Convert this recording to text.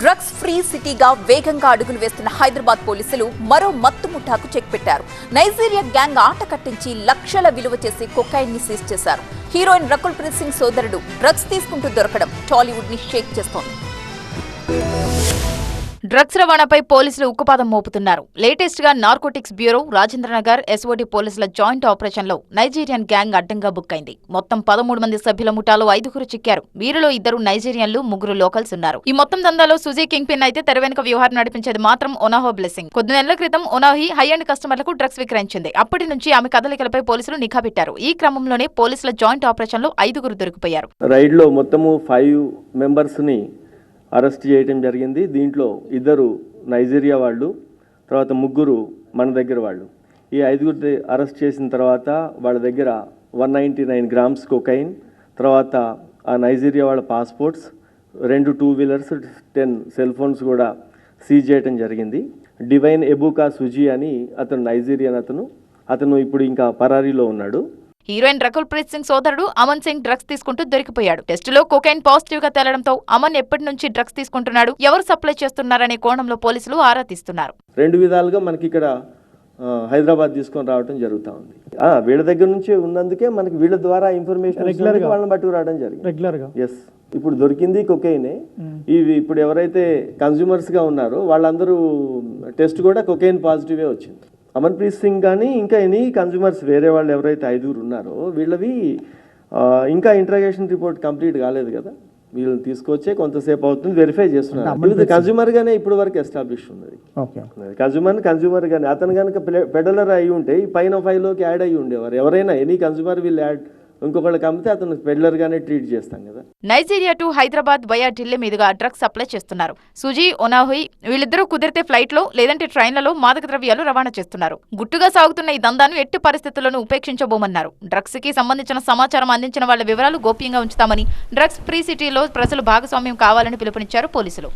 Drugs free సిటీగా వేగంగా అడుగులు వేస్తున్న హైదరాబాద్ పోలీసులు మరో మత్తు ముఠాకు చెక్ పెట్టారు. నైజీరియా గ్యాంగ్ ఆట కట్టించి లక్షల విలువ చేసి కొకాయిన్ని సీజ్ చేశారు. హీరోయిన్ రకుల్ ప్రీత్ సింగ్ సోదరుడు డ్రగ్స్ తీసుకుంటూ దొరకడం టాలీవుడ్ని షేక్ చేస్తోంది. డ్రగ్స్ రవాణాపై పోలీసులు ఉక్కుపాదం మోపుతున్నారు. లేటెస్ట్గా నార్కోటిక్స్ బ్యూరో రాజేంద్రనగర్ ఎస్ఓటి పోలీసుల జాయింట్ ఆపరేషన్లో నైజీరియన్ గ్యాంగ్ అడ్డంగా బుక్ అయింది మొత్తం పదమూడు మంది సభ్యుల ముఠాలో ఐదుగురు చిక్కారు. వీరిలో ఇద్దరు నైజీరియన్లు ముగ్గురు లోకల్స్ ఉన్నారు. ఈ మొత్తం దందాలో సుజీ కింగ్ పిన్ అయితే తెర వెనుక వ్యవహారం నడిపించేది మాత్రం ఒనాహో బ్లెస్సింగ్. కొద్ది నెలల క్రితం ఒనాహి హై అండ్ కస్టమర్లకు డ్రగ్స్ విక్రయించింది. అప్పటి నుంచి ఆమె కదలికలపై పోలీసులు నిఘా పెట్టారు. ఈ క్రమంలోనే పోలీసుల జాయింట్ ఆపరేషన్లో ఐదుగురు దొరికిపోయారు. రైడ్లో మొత్తము ఫైవ్ మెంబర్స్ని అరెస్ట్ చేయటం జరిగింది. దీంట్లో ఇద్దరు నైజీరియా వాళ్ళు తర్వాత ముగ్గురు మన దగ్గర వాళ్ళు. ఈ ఐదుగురు అరెస్ట్ చేసిన తర్వాత వాళ్ళ దగ్గర one ninety nine grams cocaine తర్వాత ఆ నైజీరియా వాళ్ళ పాస్పోర్ట్స్ రెండు two wheelers ten cell phones కూడా సీజ్ చేయటం జరిగింది. డివైన్ ఎబుకా సుజీ అని అతను నైజీరియన్ అతను. అతను ఇప్పుడు ఇంకా పరారీలో ఉన్నాడు. హీరోయిన్ రకుల్ ప్రీత్ సింగ్ సోదరుడు అమన్ సింగ్ డ్రగ్స్ తీసుకుంటూ దొరికిపోయాడు. టెస్టులో కొకైన్ పాజిటివ్గా తేలడంతో అమన్ ఎప్పటి నుంచి డ్రగ్స్ తీసుకుంటున్నాడు ఎవరు సప్లై చేస్తున్నారనే కోణంలో పోలీసులు ఆరా తీస్తున్నారు. రెండు విధాలుగా మనకి ఇక్కడ హైదరాబాద్ తీసుకొని రావడం జరుగుతూ ఉంది. ఆ, వీళ్ళ దగ్గర నుంచి ఉన్నందుకే మనకి వీళ్ళ ద్వారా ఇన్ఫర్మేషన్ వచ్చినందుకే వాళ్ళని పట్టుకు రావడం జరిగింది. రెగ్యులర్గా ఎస్ ఇప్పుడు దొరికింది కొకైనే. ఇవి ఇప్పుడు ఎవరైతే కన్జ్యూమర్స్గా ఉన్నారో వాళ్ళందరూ టెస్ట్ కూడా కొకైన్ పాజిటివే వచ్చింది. అమన్ప్రీత్ సింగ్ కానీ ఇంకా ఎనీ కన్జ్యూమర్స్ వేరే వాళ్ళు ఎవరైతే ఐదుగురు ఉన్నారో వీళ్ళవి ఇంకా ఇంట్రాగేషన్ రిపోర్ట్ కంప్లీట్ కాలేదు కదా. వీళ్ళని తీసుకొచ్చే కొంతసేపు అవుతుంది వెరిఫై చేస్తున్నారు. కన్జ్యూమర్ గానే ఇప్పుడు వరకు ఎస్టాబ్లిష్ ఉన్నది. కన్జ్యూమర్ కన్జ్యూమర్ కానీ అతను కనుక పెడలర్ అయి ఉంటే ఈ పైన ఫైవ్లోకి యాడ్ అయ్యి ఉండేవారు. ఎవరైనా ఎనీ కన్జ్యూమర్ వీళ్ళు యాడ్ ఇంకొకళ్ళకి అమ్మితే అతను పెడలర్ గానే ట్రీట్ చేస్తాం కదా. Nigeria to Hyderabad via Delhi మీదుగా డ్రగ్స్ సప్లై చేస్తున్నారు. సుజీ ఒనాహుయ్ వీళ్ళిద్దరూ కుదిరితే ఫ్లైట్లో లేదంటే ట్రైన్లలో మాదక ద్రవ్యాలు రవాణా చేస్తున్నారు. గుట్టుగా సాగుతున్న ఈ దందాను ఎట్టి పరిస్థితులను ఉపేక్షించబోమన్నారు. డ్రగ్స్కి సంబంధించిన సమాచారం అందించిన వాళ్ళ వివరాలు గోప్యంగా ఉంచుతామని డ్రగ్స్ ఫ్రీ సిటీలో ప్రజలు భాగస్వామ్యం కావాలని పిలుపునిచ్చారు పోలీసులు.